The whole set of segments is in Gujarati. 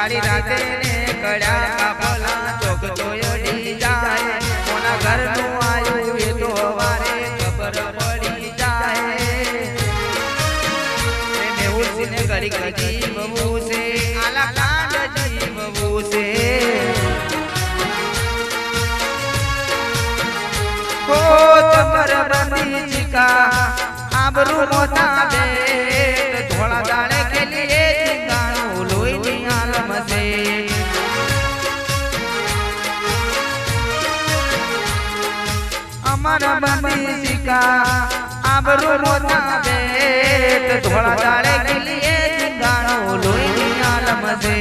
કાળી રાતે ને કાપલા ચોક અડી જાય. કોના ઘરનું આયું એ તો વારે ખબર પડી જાય. એને ઉસીને કરી જીવવું છે આલા કાંડ જીવવું છે ઓ તમર બંદી જીકા આબરૂ મોતા બેટ અમર બંદી આબરૂ મોતા બેટ, ધોળા દાડે ખેલીએ ચિંગાણું લોઈ આલમ દે.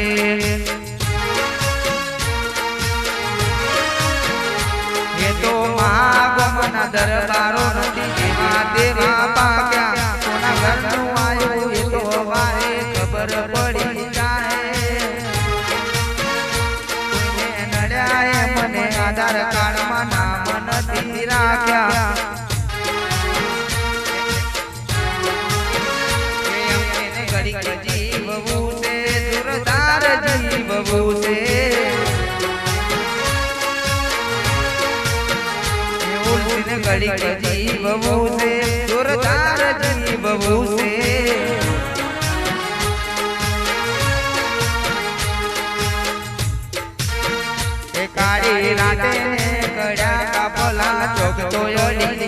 એ તો મહાગમના દરબારો નથી જેવા દેવા પાક્યા. કોના ઘરનું આયું, એ તો અમારે ખબર પડી જાય નડ્યા મને આધાર ઘડી ઘડી જીવવું છે જોરદાર જીવવું છે ઉલસીને ઘડી ઘડી જીવવું છે જોરદાર જીવવું છે કાળી રાતે ને ભોલાના ચોક ચોયોલી